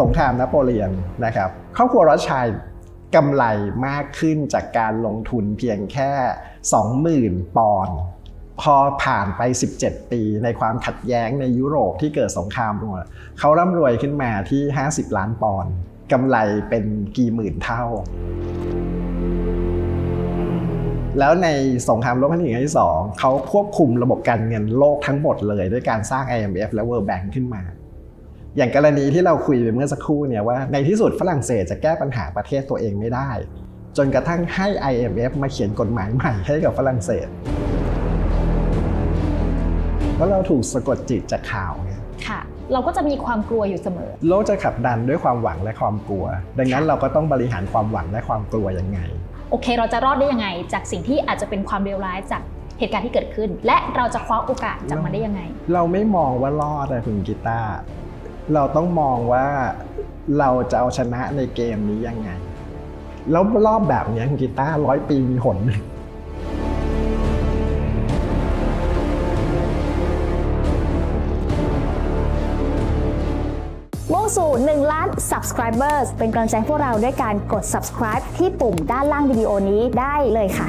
สงครามนโปเลียนนะครับครอบครัวรอดชัยกำไรมากขึ้นจากการลงทุนเพียงแค่ 20,000 ปอนด์พอผ่านไป 17 ปีในความขัดแย้งในยุโรปที่เกิดสงครามเขาร่ำรวยขึ้นมาที่ 50 ล้านปอนด์กำไรเป็นกี่หมื่นเท่า แล้วในสงครามโลกครั้งที่หนึ่งครั้งที่สองเขาควบคุมระบบการเงินโลกทั้งหมดเลยด้วยการสร้าง IMF และ World Bank ขึ้นมา อย่างกรณีที่เราคุยไปเมื่อสักครู่เนี่ยว่าในที่สุดฝรั่งเศสจะแก้ปัญหาประเทศตัวเองไม่ได้ จนกระทั่งให้ IMF มาเขียนกฎหมายใหม่ให้กับฝรั่งเศสเพราะเราถูกสะกดจิตจากข่าวไงค่ะ เราก็จะมีความกลัวอยู่เสมอ โลกจะขับดันด้วยความหวังและความกลัว ดังนั้นเราก็ต้องบริหารความหวังและความกลัวยังไง โอเค เราจะรอดได้ยังไง จากสิ่งที่อาจจะเป็นความเลวร้ายจากเหตุการณ์ที่เกิดขึ้น และเราจะคว้าโอกาสจากมันได้ยังไง เราไม่มองว่ารอดอะคุณกีตาร์ เราต้องมองว่าเราจะเอาชนะในเกมนี้ยังไง แล้วรอบแบบนี้คุณกีตาร์ร้อยปีมีหนหนึ่งมุ่งสู่ 1 ล้าน subscribers เป็นกำลังใจพวกเราด้วยการกด subscribe ที่ปุ่มด้านล่างวิดีโอนี้ได้เลยค่ะ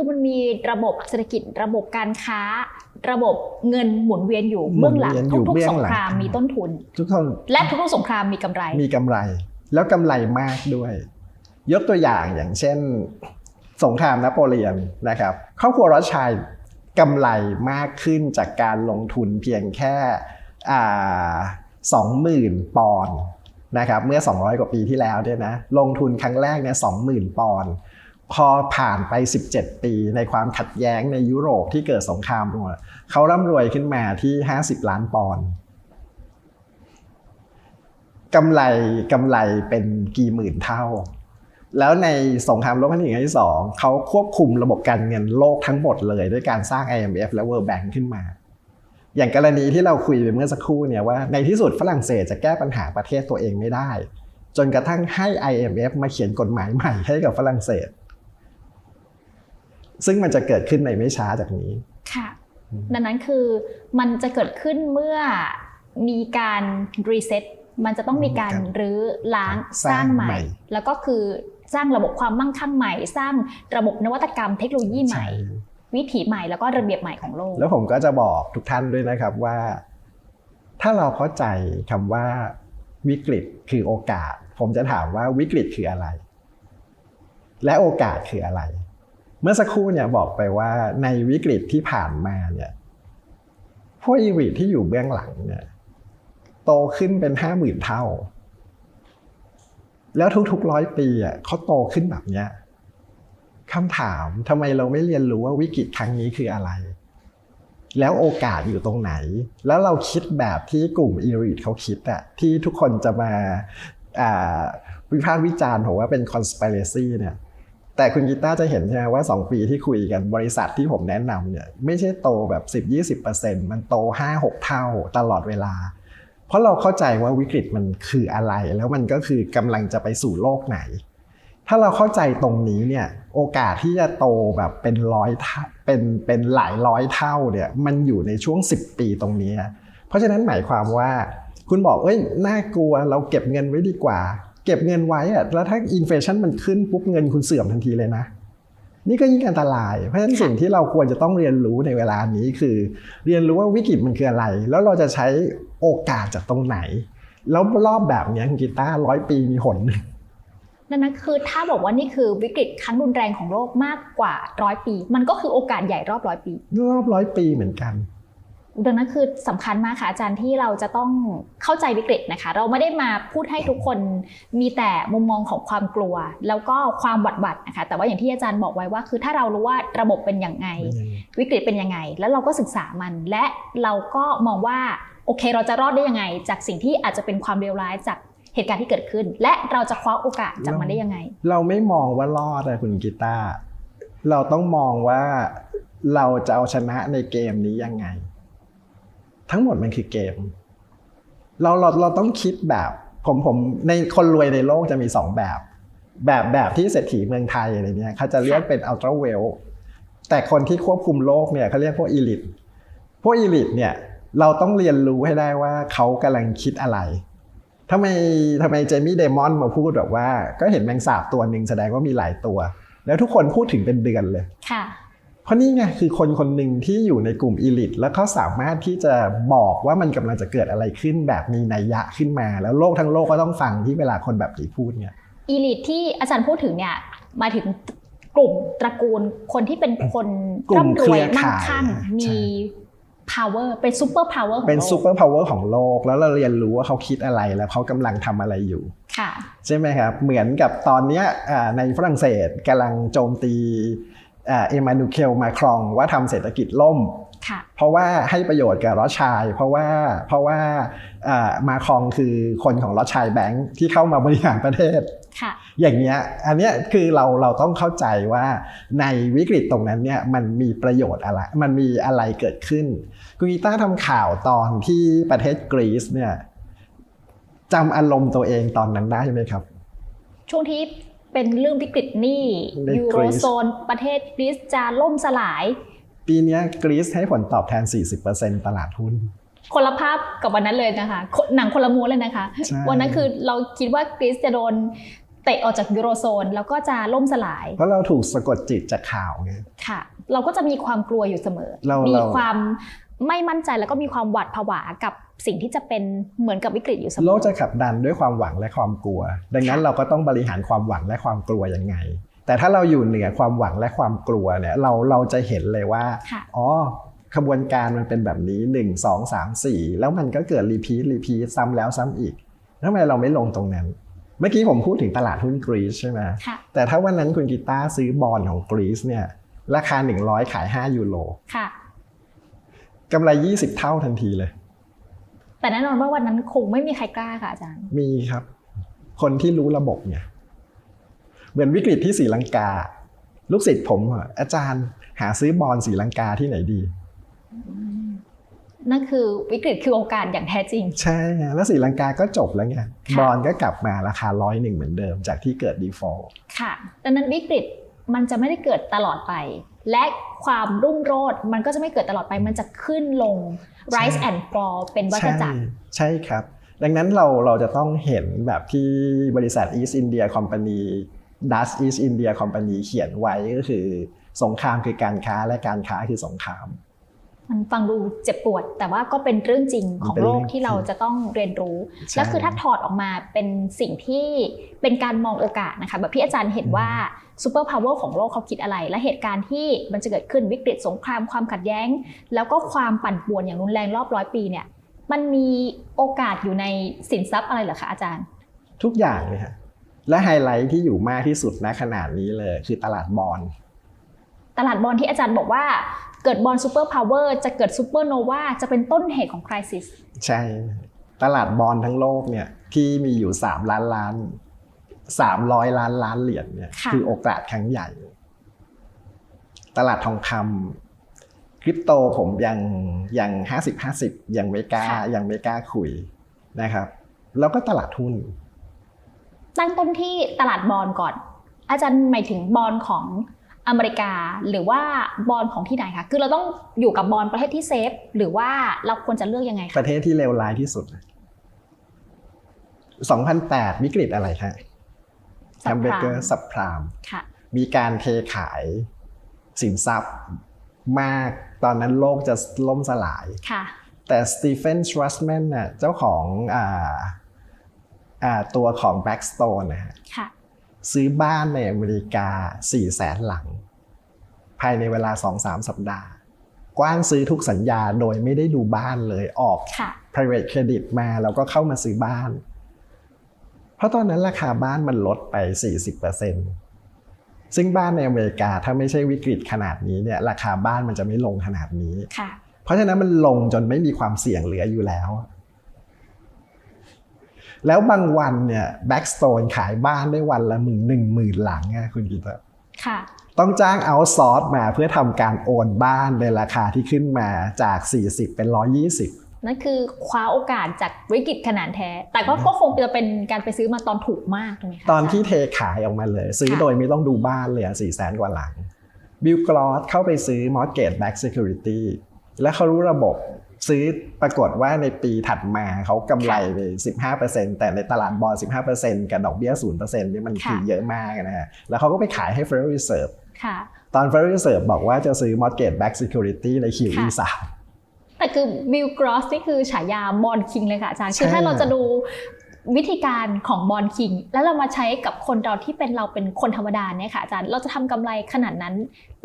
คือมันมีระบบเศรษฐกิจระบบการค้า ระบบเงินหมุนเวียนอยู่เบื้องหลังหมุนเวียนอยู่ทุกเบื้ๆองสงหลังครามมีต้นทุน ทุกคนและทุกๆสงครามมีกำไร มีกำไร แล้วกำไรมากด้วย ยกตัวอย่างอย่างเช่น สงครามนโปเลียนนะครับครอบครัวรอดชัยกำไรมากขึ้นจากการลงทุนเพียงแค่สองหมื่นปอนด์นะครับเมื่อ 200 กว่าปีที่แล้วเนี่ยนะลงทุนครั้งแรกเนี่ยสองหมื่นปอนด์ พอผ่านไป 17 ปีในความขัดแย้งในยุโรปที่เกิดสงครามเขาร่ำรวยขึ้นมาที่ 50 ล้านปอนด์กำไรกำไรเป็นกี่หมื่นเท่า แล้วในสงครามโลกครั้งที่หนึ่งครั้งที่สองเขาควบคุมระบบการเงินโลกทั้งหมดเลย ด้วยการสร้าง IMF และ World Bank ขึ้นมา อย่างกรณีที่เราคุยไปเมื่อสักครู่เนี่ยว่าในที่สุดฝรั่งเศสจะแก้ปัญหาประเทศตัวเองไม่ได้ จนกระทั่งให้ IMF มาเขียนกฎหมายใหม่ให้กับฝรั่งเศส ซึ่งมันจะเกิดขึ้นในไม่ช้าจากนี้ค่ะ ดังนั้นคือมันจะเกิดขึ้นเมื่อมีการรีเซ็ตมันจะต้องมีการมีการรื้อล้างสสร้าร้างงใหม่ใหม่ แล้วก็คือสร้างระบบความมั่งคั่งใหม่ สร้างระบบนวัตกรรมเทคโนโลยีใหม่ใช่วิถีใหม่แล้วก็ระเบียบใหม่ของโลก แล้วผมก็จะบอกทุกท่านด้วยนะครับว่า ถ้าเราเข้าใจคำว่าวิกฤตคือโอกาส ผมจะถามว่าวิกฤตคืออะไร และโอกาสคืออะไร เมื่อสักครู่เนี่ยบอกไปว่าในวิกฤตที่ผ่านมาเนี่ยพวกอีริทที่อยู่เบื้องหลังเนี่ย โตขึ้นเป็นห้าหมื่นเท่า แล้วทุกๆร้อยปีอะเขาโตขึ้นแบบเนี้ยคำถามทำไมเราไม่เรียนรู้ว่าวิกฤตครั้งนี้คืออะไร แล้วโอกาสอยู่ตรงไหน แล้วเราคิดแบบที่กลุ่มอีริทเขาคิดอะที่ทุกคนจะมาวิพากษ์วิจารณ์ผมว่าเป็น conspiracy เนี่ย แต่คุณกีตาร์จะเห็นใช่ไหมว่า 2 ปีที่คุยกันบริษัทที่ผมแนะนำเนี่ยไม่ใช่โตแบบ 10-20%มันโต 5-6 เท่าตลอดเวลา เพราะเราเข้าใจว่าวิกฤตมันคืออะไร แล้วมันก็คือกำลังจะไปสู่โลกไหน ถ้าเราเข้าใจตรงนี้เนี่ยโอกาสที่จะโตแบบเป็นร้อยเท่าเป็นเป็นหลายร้อยเท่าเนี่ยมันอยู่ในช่วง 10 ปีตรงนี้ เพราะฉะนั้นหมายความว่าคุณบอกเอ้ยน่ากลัวเราเก็บเงินไว้ดีกว่า เก็บเงินไว้อะแล้วถ้าอินเฟชันมันขึ้นปุ๊บเงินคุณเสื่อมทันทีเลยนะ นี่ก็ยิ่งอันตราย เพราะฉะนั้นสิ่งที่เราควรจะต้องเรียนรู้ในเวลานี้คือ เรียนรู้ว่าวิกฤตมันคืออะไร แล้วเราจะใช้โอกาสจากตรงไหน แล้วรอบแบบเนี้ยคุณกีตาร์ร้อยปีมีหนหนึ่งดังนั้นคือถ้าบอกว่านี่คือวิกฤตครั้งรุนแรงของโลกมากกว่าร้อยปี มันก็คือโอกาสใหญ่รอบร้อยปี รอบร้อยปีเหมือนกัน ดังนั้นคือสำคัญมากค่ะอาจารย์ที่เราจะต้องเข้าใจวิกฤตนะคะ เราไม่ได้มาพูดให้ทุกคนมีแต่มุมมองของความกลัว แล้วก็ความหวัดหวัดนะคะ แต่ว่าอย่างที่อาจารย์บอกไว้ว่า คือถ้าเรารู้ว่าระบบเป็นอย่างไง วิกฤตเป็นยังไง แล้วเราก็ศึกษามัน และเราก็มองว่าโอเค เราจะรอดได้ยังไง จากสิ่งที่อาจจะเป็นความเลวร้ายจากเหตุการณ์ที่เกิดขึ้น และเราจะคว้าโอกาสจากมันได้ยังไง เราไม่มองว่ารอดอะคุณกีตาร์เราต้องมองว่าเราจะเอาชนะในเกมนี้ยังไง ทั้งหมดมันคือเกม เราเราเราต้องคิดแบบผมผมในคนรวยในโลกจะมีสองแบบ แบบแบบที่เศรษฐีเมืองไทยอะไรเนี้ยเขาจะเรียกเป็นอัลตร้าเวลแต่คนที่ควบคุมโลกเนี่ยเขาเรียกพวกอีลิทพวกอีลิทเนี่ยเราต้องเรียนรู้ให้ได้ว่าเขากำลังคิดอะไรทำไมทำไมเจมี่เดมอนมาพูดแบบว่า ก็เห็นแมงสาบตัวหนึ่งแสดงว่ามีหลายตัว แล้วทุกคนพูดถึงเป็นเดือนเลยค่ะ เพราะนี่ไงคือคนคนหนึ่งที่อยู่ในกลุ่มอีลิทแล้วเขาสามารถที่จะบอกว่ามันกำลังจะเกิดอะไรขึ้นแบบมีนัยยะขึ้นมา แล้วโลกทั้งโลกก็ต้องฟังที่เวลาคนแบบนี้พูดเนี่ยอีลิทที่อาจารย์พูดถึงเนี่ยหมายถึงกลุ่มตระกูลคนที่เป็นคนกลุ่มร่ำรวยเครือมั่งข่ายคั่งใช่มี power เป็น super power ของเป็นโลซูกเปอร์พาวเวอร์ของโลก แล้วเราเรียนรู้ว่าเขาคิดอะไรแล้วเขากำลังทำอะไรอยู่ค่ะใช่ไหมครับ เหมือนกับตอนเนี้ยอ่าในฝรั่งเศสกำลังโจมตีอ่า เอมานูเอลมาครองว่าทำเศรษฐกิจล่มค่ะเพราะว่าให้ประโยชน์กับรอดชัยเพราะว่าเพราะว่าอ่ามาครองคือคนของรอดชัยแบงค์ที่เข้ามาบริหารประเทศค่ะอย่างเงี้ยอันเนี้ยคือเราเราต้องเข้าใจว่าในวิกฤตตรงนั้นเนี่ยมันมีประโยชน์อะไร มันมีอะไรเกิดขึ้นคุณกีต้าทำข่าวตอนที่ประเทศกรีซเนี่ยจำอารมณ์ตัวเองตอนนั้นได้ไหมครับ ช่วงที่ เป็นเรื่องวิกฤตหนี้ในยูโรกรีซโซนประเทศกรีซจะล่มสลาย ปีเนี้ยกรีซให้ผลตอบแทน 40%ตลาดหุ้นคนละภาพกับวันนั้นเลยนะคะคนหนังคนละม้วนเลยนะคะใช่วันนั้นคือเราคิดว่ากรีซจะโดนเตะออกจากยูโรโซน แล้วก็จะล่มสลาย เพราะเราถูกสะกดจิตจากข่าวไงค่ะ เราก็จะมีความกลัวอยู่เสมอเรามีเราความ ไม่มั่นใจแล้วก็มีความหวาดผวากับสิ่งที่จะเป็นเหมือนกับวิกฤตอยู่เสมโลอกจะขับดันด้วยความหวังและความกลัว ดังนั้นค่ะเราก็ต้องบริหารความหวังและความกลัวยังไง แต่ถ้าเราอยู่เหนือความหวังและความกลัวเนี่ยเราเราจะเห็นเลยว่าค่ะอ๋อขบวนการมันเป็นแบบนี้ 1 2 3 4 แล้วมันก็เกิดรีพีทรีพีทซ้ำแล้วซ้ำอีกทำไมเราไม่ลงตรงนั้น เมื่อกี้ผมพูดถึงตลาดหุ้นกรีซใช่ไหมค่ะแต่ถ้าวันนั้นคุณกีตาร์ซื้อบอลของกรีซเนี่ยราคา 100 ขาย 5 ยูโรค่ะ กำไร 20 เท่าทันทีเลย แต่แน่นอนว่าวันนั้นคงไม่มีใครกล้าค่ะอาจารย์ มีครับ คนที่รู้ระบบเนี่ยเหมือนวิกฤตที่ศรีลังกา ลูกศิษย์ผมอะอาจารย์หาซื้อบอลศรีลังกาที่ไหนดี นั่นคือวิกฤตคือโอกาสอย่างแท้จริง ใช่ฮะแล้วศรีลังกาก็จบแล้วไงค่ะบอลก็กลับมาราคาร้อยหนึ่งเหมือนเดิมจากที่เกิดดีฟอลค่ะดังนั้นวิกฤต มันจะไม่ได้เกิดตลอดไป และความรุ่งโรจน์มันก็จะไม่เกิดตลอดไป มันจะขึ้นลง rise and fall เป็นวัฏใช่จักรใช่ครับ ดังนั้นเราเราจะต้องเห็นแบบที่บริษัท East India Company Dutch East India Company เขียนไว้ก็คือ สงครามคือการค้าและการค้าคือสงครามมันฟังดูเจ็บปวด แต่ว่าก็เป็นเรื่องจริงของเป็นโลเรื่กองที่เราจริงจะต้องเรียนรู้ใช่แล้วคือถ้าถอดออกมาเป็นสิ่งที่เป็นการมองโอกาสนะคะแบบที่อาจารย์เห็นว่า ซูเปอร์พาวเวอร์ของโลกเขาคิดอะไร และเหตุการณ์ที่มันจะเกิดขึ้นวิกฤตสงครามความขัดแย้ง แล้วก็ความปั่นป่วนอย่างรุนแรงรอบร้อยปีเนี่ยมันมีโอกาสอยู่ในสินทรัพย์อะไรเหรอคะอาจารย์ ทุกอย่างเลยฮะและไฮไลท์ที่อยู่มากที่สุดณขนาดนี้เลยคือตลาดบอลตลาดบอลที่อาจารย์บอกว่าเกิดบอลซูเปอร์พาวเวอร์จะเกิดซูเปอร์โนวาจะเป็นต้นเหตุของคริสิสใช่ ตลาดบอลทั้งโลกเนี่ยที่มีอยู่ 3 ล้านล้าน 300 ล้านล้านเหรียญเนี่ยค่ะคือโอกาสครั้งใหญ่ ตลาดทองคำคริปโตผมยังยังห้าสิบห้าสิบยังไม่กล้ายังไม่กล้าคุยนะครับ แล้วก็ตลาดหุ้นตั้งต้นที่ตลาดบอลก่อน อาจารย์หมายถึงบอลของอเมริกาหรือว่าบอลของที่ไหนคะคือเราต้องอยู่กับบอลประเทศที่เซฟ หรือว่าเราควรจะเลือกยังไงปคะระเทศที่เลวร้ายที่สุด2008 วิกฤตอะไรครับ แฮมเบอร์เกอร์สับพรามค่ะมีการเทขายสินทรัพย์มากตอนนั้นโลกจะล่มสลายค่ะแต่สตีเฟนทรัสแมนน่ะเจ้าของอ่าอ่าตัวของ Blackstone นะฮะค่ะซื้อบ้านในอเมริกา4แสนหลัง ภายในเวลา 2-3 สัปดาห์ กว้านซื้อทุกสัญญาโดยไม่ได้ดูบ้านเลยออกค่ะ private credit มาแล้วก็เข้ามาซื้อบ้าน เพราะตอนนั้นราคาบ้านมันลดไป 40%ซึ่งบ้านในอเมริกาถ้าไม่ใช่วิกฤตขนาดนี้เนี่ยราคาบ้านมันจะไม่ลงขนาดนี้ค่ะเพราะฉะนั้นมันลงจนไม่มีความเสี่ยงเหลืออยู่แล้ว แล้วบางวันเนี่ยแบ็กสโตนขายบ้านได้วันละหมื่นหนึ่งหมื่นหลังอะคุณกีตาร์ค่ะต้องจ้างเอาซอร์สมาเพื่อทำการโอนบ้านในราคาที่ขึ้นมาจาก 40 เป็น 120 นั่นคือคว้าโอกาสจากวิกฤตขนาดแท้ แต่ก็ก็คงจะเป็นการไปซื้อมาตอนถูกมากถูกไหมคะตอนที่าจารย์เทขายออกมาเลย ซื้อค่ะโดยไม่ต้องดูบ้านเลยสี่แสนกว่าหลังบิลกรอสเข้าไปซื้อ mortgage back security แล้วเขารู้ระบบซื้อปรากฏว่าในปีถัดมาเขากำไรไป 15%แต่ในตลาดบอล15%กับดอกเบี้ย0%นี่มันคือค่ะเยอะมากนะฮะแล้วเขาก็ไปขายให้ Federal Reserve ค่ะตอน Federal Reserve บอกว่าจะซื้อ mortgage back security ใน QE ค่ะ3 แต่คือบิลกรอสนี่คือฉายาบอลคิงเลยค่ะอาจารย์ใช่คือถ้าเราจะดูวิธีการของบอลคิง แล้วเรามาใช้กับคนเราที่เป็นเราเป็นคนธรรมดาเนี่ยค่ะอาจารย์เราจะทำกำไรขนาดนั้น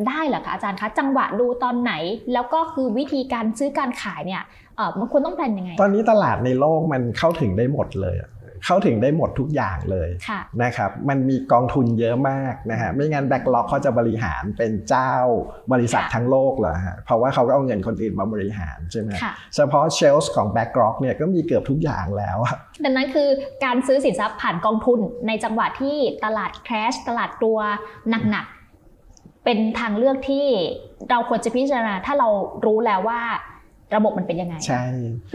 ได้เหรอคะอาจารย์คะจังหวะดูตอนไหน แล้วก็คือวิธีการซื้อการขายเนี่ยเออมันควรต้องแปลนยังไง ตอนนี้ตลาดในโลกมันเข้าถึงได้หมดเลยอะ เข้าถึงได้หมดทุกอย่างเลยค่ะนะครับมันมีกองทุนเยอะมากนะฮะไม่งั้นแบ็กล็อกเขาจะบริหารเป็นเจ้าบริษัทค่ะทั้งโลกเหรอฮะเพราะว่าเขาก็เอาเงินคนอื่นมาบริหารใช่ไหมค่ะเฉพาะเชลส์ของแบ็กล็อกเนี่ยก็มีเกือบทุกอย่างแล้วอะดังนั้นคือการซื้อสินทรัพย์ผ่านกองทุนในจังหวะที่ตลาดแครชตลาดตัวหนักๆเป็นทางเลือกที่เราควรจะพิจารณาถ้าเรารู้แล้วว่า ระบบมันเป็นยังไง ใช่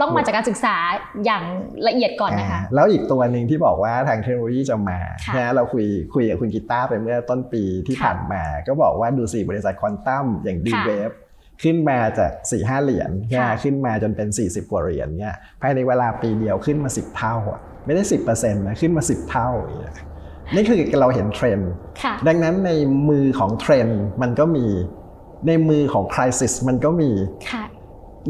ต้องมาจากการศึกษาอย่างละเอียดก่อนนะคะอ่าแล้วอีกตัวหนึ่งที่บอกว่าทางเทคโนโลยีจะมาค่ะนะเราคุยคุยกับคุณกีตาร์ไปเมื่อต้นปีที่ค่ะผ่านมา ก็บอกว่าดูสิบริษัทควอนตัมอย่างดีค่ะเวฟขึ้นมาจาก4ี่ห้าเหรียญค่ะนะขึ้นมาจนเป็น 40 กว่าเหรียญเนี่ยภายในเวลาปีเดียวขึ้นมา 10 เท่าอะไม่ได้ 10%นะขึ้นมา 10 เท่าอย่างเงี้ยนี่คือเราเห็นเทรนด์ค่ะดังนั้นในมือของเทรนด์มันก็มีในมือของคริสิสมันก็มีค่ะ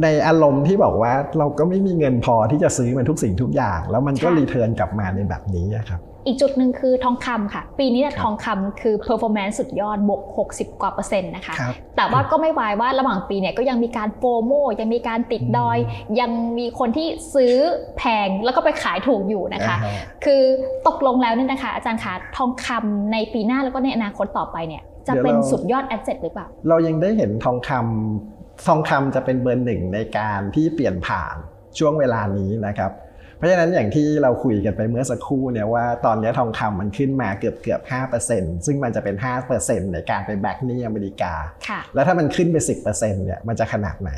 ในอารมณ์ที่บอกว่าเราก็ไม่มีเงินพอที่จะซื้อมันทุกสิ่งทุกอย่าง แล้วมันก็ค่ะรีเทิร์นกลับมาในแบบนี้อะครับอีกจุดหนึ่งคือทองคำค่ะ ปีนี้เนี่ยครับทองคำคือ performance สุดยอดบวก 60 กว่าเปอร์เซ็นต์นะคะครับแต่ว่าก็ไม่วายว่าระหว่างปีเนี่ยก็ยังมีการโปรโมยังมีการติดดอย ยังมีคนที่ซื้อแพงแล้วก็ไปขายถูกอยู่นะคะอ่าฮะคือตกลงแล้วเนี่ยนะคะ อาจารย์คะทองคำในปีหน้าแล้วก็ในอนาคตต่อไปเนี่ยจะเป็นสุดยอดแอสเซทหรือเปล่า เรายังได้เห็นทองคำ ทองคำจะเป็นเบอร์หนึ่งในการที่เปลี่ยนผ่านช่วงเวลานี้นะครับ เพราะฉะนั้นอย่างที่เราคุยกันไปเมื่อสักครู่เนี่ยว่าตอนนี้ทองคำมันขึ้นมาเกือบเกือบ5%ซึ่งมันจะเป็น5%ในการไปแบ็กหนี้อเมริกาค่ะแล้วถ้ามันขึ้นไป10%เนี่ยมันจะขนาดไหน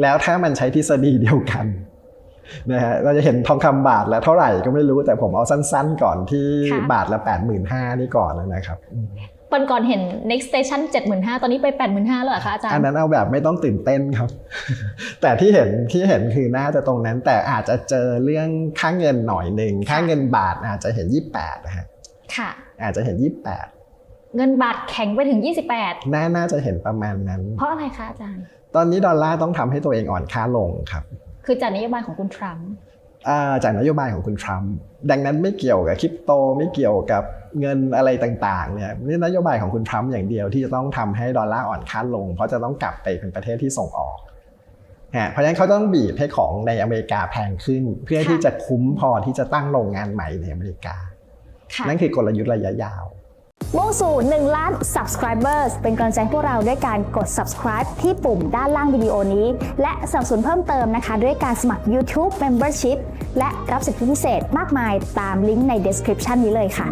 แล้วถ้ามันใช้ทฤษฎีเดียวกันนะฮะเราจะเห็นทองคำบาทละเท่าไหร่ก็ไม่รู้แต่ผมเอาสั้นๆก่อนที่ค่ะบาทละ85,000นี่ก่อนนะครับ วันก่อนเห็น next station 75,000 ตอนนี้ไป 85,000แล้วเหรอคะอาจารอันย์นั้นเอาแบบไม่ต้องตื่นเต้นครับ แต่ที่เห็นที่เห็นคือน่าจะตรงนั้น แต่อาจจะเจอเรื่องค่าเงินหน่อยหนึ่งค่าเงินบาทอาจจะเห็น 28นะฮะค่ะ อาจจะเห็น 28 เงินบาทแข็งไปถึง 28 น่าน่าจะเห็นประมาณนั้น เพราะอะไรคะอาจารย์ ตอนนี้ดอลลาร์ต้องทำให้ตัวเองอ่อนค่าลงครับ คือจากนโยบายของคุณทรัมป์อ่าจากนโยบายของคุณทรัมป์ดังนั้นไม่เกี่ยวกับคริปโตไม่เกี่ยวกับ เงินอะไรต่างๆเนี่ยนี่นโยบายของคุณทรัมป์อย่างเดียวที่จะต้องทำให้ดอลลาร์อ่อนค่าลง เพราะจะต้องกลับไปเป็นประเทศที่ส่งออกฮะเพราะฉะนั้นเขาต้องบีบให้ของในอเมริกาแพงขึ้น เพื่อที่จะคุ้มพอที่จะตั้งโรงงานใหม่ในอเมริกาค่ะนั่นคือกลยุทธ์ระยะยาวมุ่งสู่ 1 ล้าน subscribers เป็นกำลังใจให้พวกเราด้วยการกด subscribe ที่ปุ่มด้านล่างวิดีโอนี้ และสนับสนุนเพิ่มเติมนะคะ ด้วยการสมัคร YouTube Membership และรับสิทธิพิเศษมากมายตามลิงก์ใน description นี้เลยค่ะ